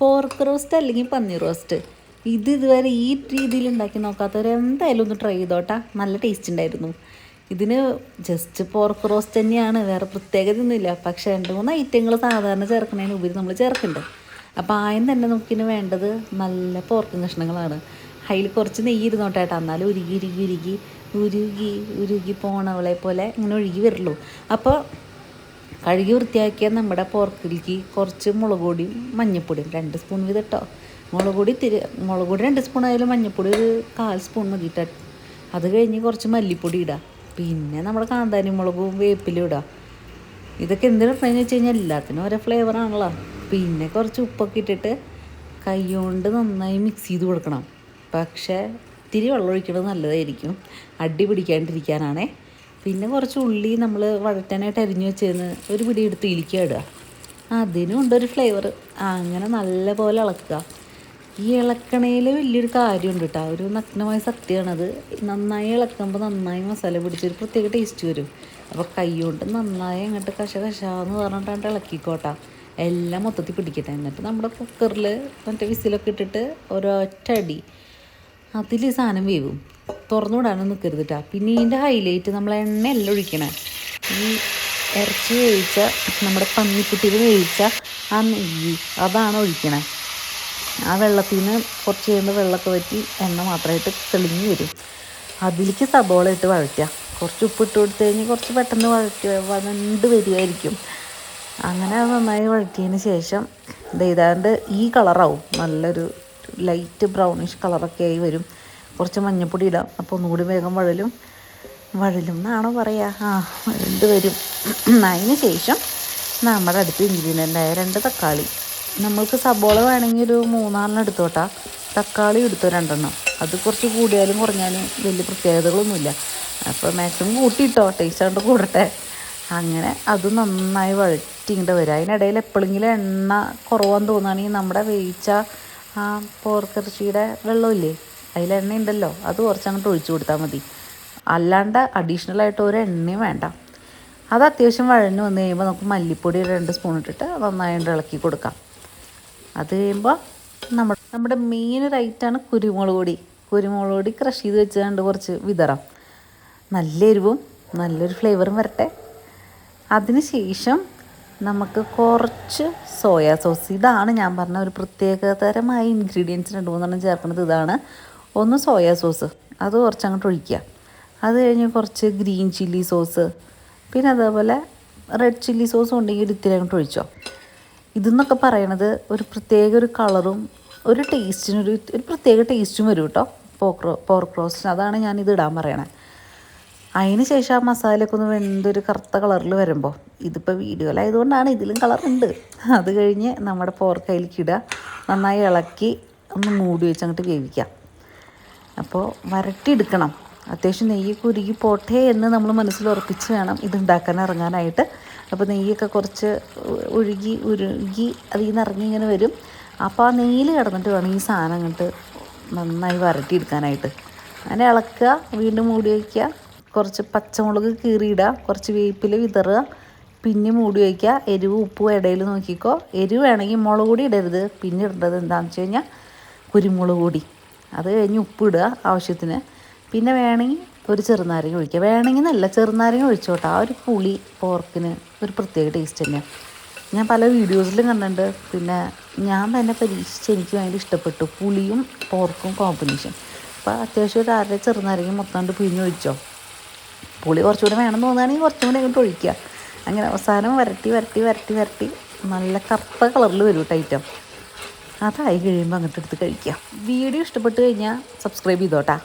Pork roast അല്ലെങ്കിൽ പന്നി roast. ഇത് ഇതുവരെ ഈ രീതിയിൽ ഉണ്ടാക്കി നോക്കാത്തവർ എന്തായാലും ഒന്ന് ട്രൈ ചെയ്തോട്ടാ. നല്ല ടേസ്റ്റ് ഉണ്ടായിരുന്നു. ഇതിന് ജസ്റ്റ് പോർക്ക് റോസ്റ്റ് തന്നെയാണ്. വേറെ പ്രത്യേകത ഒന്നുമില്ല പക്ഷേ രണ്ട് മൂന്ന് ഐറ്റങ്ങൾ സാധാരണ ചേർക്കുന്നതിന് ഉപരി നമ്മൾ ചേർക്കുന്നുണ്ട്. അപ്പോൾ ആയം തന്നെ നമുക്കിന് വേണ്ടത് നല്ല പോർക്കും കഷ്ണങ്ങളാണ്. അതിൽ കുറച്ച് നെയ്യ് ഇരുന്നോട്ടേട്ടാ എന്നാലും ഉരുകി ഉരുകി ഉരുകി ഉരുകി ഉരുകി പോണവളെ പോലെ ഇങ്ങനെ ഒഴുകി വരുള്ളൂ അപ്പോൾ കഴുകി വൃത്തിയാക്കിയ നമ്മുടെ പോർക്കിലേക്ക് കുറച്ച് മുളക് പൊടിയും മഞ്ഞൾപ്പൊടിയും രണ്ട് സ്പൂൺ വീതം കേട്ടോ മുളക് പൊടി തിരി മുളക് പൊടി രണ്ട് സ്പൂൺ ആയാലും മഞ്ഞൾപ്പൊടി ഒരു കാൽ സ്പൂൺ മതി അത് കഴിഞ്ഞ് കുറച്ച് മല്ലിപ്പൊടി ഇടുക പിന്നെ നമ്മുടെ കാന്താരി മുളകും വേപ്പിലും ഇടുക ഇതൊക്കെ എന്തിനാണെന്ന് വെച്ച് കഴിഞ്ഞാൽ എല്ലാത്തിനും ഓരോ ഫ്ലേവറാണല്ലോ പിന്നെ കുറച്ച് ഉപ്പൊക്കെ ഇട്ടിട്ട് കൈ കൊണ്ട് നന്നായി മിക്സ് ചെയ്ത് കൊടുക്കണം. പക്ഷേ ഇത്തിരി വെള്ളം ഒഴിക്കുന്നത് നല്ലതായിരിക്കും. അടി പിടിക്കാണ്ടിരിക്കാനാണേ. പിന്നെ കുറച്ച് ഉള്ളി നമ്മൾ വഴറ്റാനായിട്ട് അരിഞ്ഞു വെച്ചിരുന്ന് ഒരു പിടി എടുത്ത് ഇലിക്കുക ഇടുക. അതിനും ഉണ്ടൊരു ഫ്ലേവർ അങ്ങനെ നല്ല പോലെ ഇളക്കുക. ഈ ഇളക്കണയിൽ വലിയൊരു കാര്യമുണ്ട് കേട്ടോ ഒരു നഗ്നമായ സത്യമാണത്. നന്നായി ഇളക്കുമ്പോൾ നന്നായി മസാല പിടിച്ചൊരു പ്രത്യേക ടേസ്റ്റ് വരും. അപ്പോൾ കൈ കൊണ്ട് നന്നായി അങ്ങോട്ട് കശ കശാന്ന് പറഞ്ഞിട്ടാണ്ട് ഇളക്കിക്കോട്ടാ. എല്ലാം മൊത്തത്തിൽ പിടിക്കട്ടെ. എന്നിട്ട് നമ്മുടെ കുക്കറിൽ മറ്റേ വിസിലൊക്കെ ഇട്ടിട്ട് ഒരൊറ്റ അടി അതിൽ സാധനം വേവും. തുറന്നു വിടാനും നിൽക്കരുത് കേട്ടോ പിന്നെ ഇതിന്റെ ഹൈലൈറ്റ് നമ്മൾ എണ്ണയല്ല ഒഴിക്കണേ. ഈ ഇറച്ചി വേവിച്ച നമ്മുടെ പന്നിക്കുട്ടിയിൽ വേവിച്ച ആ നെയ്യ് അതാണ് ഒഴിക്കണേ. ആ വെള്ളത്തിൽ നിന്ന് കുറച്ച് കഴിയുമ്പോൾ വെള്ളമൊക്കെ വറ്റി എണ്ണ മാത്രമായിട്ട് തെളിഞ്ഞ് വരും. അതിലേക്ക് സബോള ഇട്ട് വഴറ്റുക. കുറച്ച് ഉപ്പ് ഇട്ട് കൊടുത്തു കഴിഞ്ഞാൽ കുറച്ച് പെട്ടെന്ന് വഴറ്റി വഴണ്ട് വരികയായിരിക്കും അങ്ങനെ അത് നന്നായി വഴറ്റിയതിന് ശേഷം ഇത് ഏതാണ്ട് ഈ കളറാവും. നല്ലൊരു ലൈറ്റ് ബ്രൗണിഷ് കളറൊക്കെ ആയി വരും. കുറച്ച് മഞ്ഞൾപ്പൊടി ഇടാം. അപ്പോൾ ഒന്നുകൂടി വേഗം വഴലും. വഴലും എന്നാണോ പറയുക ആ വഴണ്ട് വരും. അതിന് ശേഷം നമ്മുടെ അടുത്ത് ഇൻഗ്രീഡിയന്റായ രണ്ട് തക്കാളി. നമ്മൾക്ക് സബോള വേണമെങ്കിൽ ഒരു മൂന്നാലെണ്ണം എടുത്തോട്ടാ. തക്കാളി എടുത്തോ രണ്ടെണ്ണം. അത് കുറച്ച് കൂടിയാലും കുറഞ്ഞാലും വലിയ പ്രത്യേകതകളൊന്നുമില്ല. അപ്പോൾ മാക്സിമം കൂട്ടിയിട്ടോ ടേസ്റ്റ് കൊണ്ട് കൂടട്ടെ. അങ്ങനെ അത് നന്നായി വഴറ്റിങ്ങിട്ട് വരും. അതിനിടയിൽ എപ്പോഴെങ്കിലും എണ്ണ കുറവാന്ന് തോന്നുകയാണെങ്കിൽ നമ്മുടെ വേവിച്ച ആ പോർക്കിറച്ചിയുടെ വെള്ളമില്ലേ? അതിൽ എണ്ണ ഉണ്ടല്ലോ അത് കുറച്ചങ്ങോട്ട് ഒഴിച്ചു കൊടുത്താൽ മതി. അല്ലാണ്ട് അഡീഷണൽ ആയിട്ട് ഒരു എണ്ണയും വേണ്ട. അത് അത്യാവശ്യം വഴഞ്ഞു വന്നു കഴിയുമ്പോൾ നമുക്ക് മല്ലിപ്പൊടി രണ്ട് സ്പൂൺ ഇട്ടിട്ട് നന്നായിട്ട് ഇളക്കി കൊടുക്കാം. അത് കഴിയുമ്പോൾ നമ്മുടെ നമ്മുടെ മെയിൻ റൈറ്റാണ് കുരുമുളക് പൊടി. കുരുമുളക് പൊടി ക്രഷ് ചെയ്ത് വെച്ചുകൊണ്ട് കുറച്ച് വിതറാം. നല്ല എരിവും നല്ലൊരു ഫ്ലേവറും വരട്ടെ. അതിന് ശേഷം നമുക്ക് കുറച്ച് സോയാ സോസ് ഇതാണ് ഞാൻ പറഞ്ഞ ഒരു പ്രത്യേകതരമായ ഇൻഗ്രീഡിയൻസ് രണ്ട് മൂന്നെണ്ണം ചേർക്കുന്നത്. ഇതാണ് ഒന്ന് സോയാ സോസ്. അത് കുറച്ച് അങ്ങോട്ട് ഒഴിക്കുക. അത് കഴിഞ്ഞ് കുറച്ച് ഗ്രീൻ ചില്ലി സോസ്. പിന്നെ അതേപോലെ റെഡ് ചില്ലി സോസും ഉണ്ടെങ്കിൽ ഇത്തിരി അങ്ങോട്ട് ഒഴിച്ചോ. ഇതെന്നൊക്കെ പറയണത് ഒരു പ്രത്യേക ഒരു കളറും ഒരു ടേസ്റ്റിനൊരു ഒരു പ്രത്യേക ടേസ്റ്റും വരും കേട്ടോ പോക്രോ പോർക്ക് റോസ്റ്റിന് അതാണ് ഇത് ഇടാൻ പറയണേ. അതിന് ശേഷം ആ മസാലയൊക്കെ ഒന്ന് വെന്തൊരു കറുത്ത കളറിൽ വരുമ്പോൾ ഇതിപ്പോൾ വീഡിയോയിലായതുകൊണ്ടാണ് ഇതിലും കളറുണ്ട് അത് കഴിഞ്ഞ് നമ്മുടെ പോർക്കയിലേക്ക് ഇടുക. നന്നായി ഇളക്കി ഒന്ന് മൂടി വെച്ച് അങ്ങോട്ട് വേവിക്കാം അപ്പോൾ വരട്ടിയെടുക്കണം. അത്യാവശ്യം നെയ്യൊക്കെ ഉരുകി പോട്ടെ എന്ന് നമ്മൾ മനസ്സിൽ ഉറപ്പിച്ച് വേണം ഇത് ഉണ്ടാക്കാൻ ഇറങ്ങാനായിട്ട്. അപ്പോൾ നെയ്യൊക്കെ കുറച്ച് ഒഴുകി ഉരുകി അതിൽ നിന്ന് ഇറങ്ങി ഇങ്ങനെ വരും. അപ്പോൾ ആ നെയ്യിൽ കിടന്നിട്ട് വേണം ഈ സാധനം അങ്ങോട്ട് നന്നായി വരട്ടിയെടുക്കാനായിട്ട്. അങ്ങനെ ഇളക്കുക വീണ്ടും മൂടി വയ്ക്കുക. കുറച്ച് പച്ചമുളക് കീറിയിടുക കുറച്ച് വേപ്പില വിതറുക പിന്നെ മൂടി വയ്ക്കുക. എരിവ് ഉപ്പും ഇടയിൽ നോക്കിക്കോ. എരിവ് വേണമെങ്കിൽ മുളക് പൊടി ഇടരുത്. പിന്നെ ഇടേണ്ടത് എന്താണെന്ന് വെച്ച് കഴിഞ്ഞാൽ കുരുമുളക് പൊടി. അത് കഴിഞ്ഞ് ഉപ്പിടുക ആവശ്യത്തിന്. പിന്നെ വേണമെങ്കിൽ ഒരു ചെറുനാരങ്ങ ഒഴിക്കുക. വേണമെങ്കിൽ നല്ല ചെറുനാരങ്ങ ഒഴിച്ചോട്ടെ. ആ ഒരു പുളി പോർക്കിന് ഒരു പ്രത്യേക ടേസ്റ്റ് തന്നെയാണ് ഞാൻ പല വീഡിയോസിലും കണ്ടിട്ടുണ്ട്. പിന്നെ ഞാൻ തന്നെ പരീക്ഷിച്ച് എനിക്ക് ഭയങ്കര ഇഷ്ടപ്പെട്ടു. പുളിയും പോർക്കും കോമ്പിനേഷൻ അപ്പോൾ അത്യാവശ്യം ഒരു അര ചെറുനാരങ്ങ മൊത്തം കൊണ്ട് പിഴിഞ്ഞ് ഒഴിച്ചോ. പുളി കുറച്ചുകൂടി വേണം തോന്നുകയാണെങ്കിൽ കുറച്ചും കൂടി അങ്ങോട്ട് ഒഴിക്കുക. അങ്ങനെ അവസാനം വരട്ടി വരട്ടി വരട്ടി വരട്ടി നല്ല കറുത്ത കളറിൽ വരും കേട്ടോ ഐറ്റം അതായി കഴിയുമ്പോൾ അങ്ങോട്ട് എടുത്ത് കഴിക്കാം. വീഡിയോ ഇഷ്ടപ്പെട്ട് കഴിഞ്ഞാൽ സബ്സ്ക്രൈബ് ചെയ്തോട്ടാ.